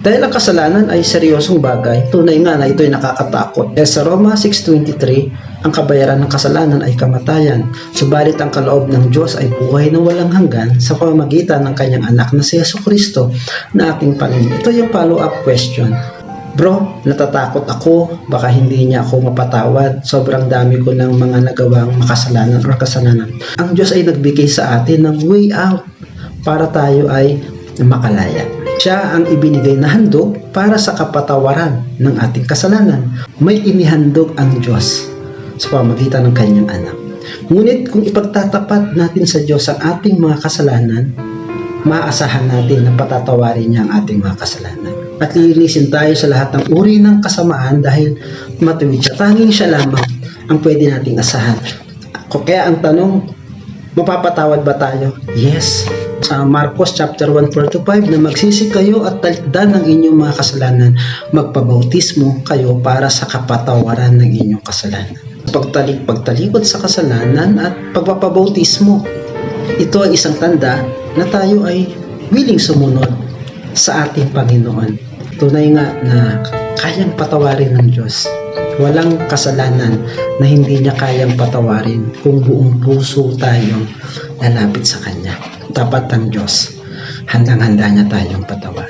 Dahil ang kasalanan ay seryosong bagay, tunay nga na ito'y nakakatakot. Dahil sa Roma 6.23, ang kabayaran ng kasalanan ay kamatayan. Subalit ang kaloob ng Diyos ay buhay na walang hanggan sa pamamagitan ng kanyang anak na si Yesu Kristo na ating Panginoon. Ito yung follow-up question. Bro, natatakot ako, baka hindi niya ako mapatawad. Sobrang dami ko ng mga nagawang makasalanan or kasalanan. Ang Diyos ay nagbigay sa atin ng way out para tayo ay makalaya. Siya ang ibinigay na handog para sa kapatawaran ng ating kasalanan. May inihandog ang Diyos sa pamagitan ng kanyang anak. Ngunit kung ipagtatapat natin sa Diyos ang ating mga kasalanan, maaasahan natin na patatawarin niya ang ating mga kasalanan. At lilinisin tayo sa lahat ng uri ng kasamaan dahil matuwid siya. Tanging siya lamang ang pwede nating asahan. Kaya ang tanong, mapapatawad ba tayo? Yes. Sa Marcos chapter 1 4 to 5 na magsisi kayo at talikdan ng inyong mga kasalanan, magpabautismo kayo para sa kapatawaran ng inyong kasalanan. Pagtalik pagtalikod sa kasalanan at pagpapabautismo, ito ay isang tanda na tayo ay willing sumunod sa ating Panginoon. Tunay nga na kayang patawarin ng Diyos. Walang kasalanan na hindi niya kayang patawarin kung buong puso tayong lalapit sa Kanya. Tapat ang Diyos. Handang-handa niya tayong patawarin.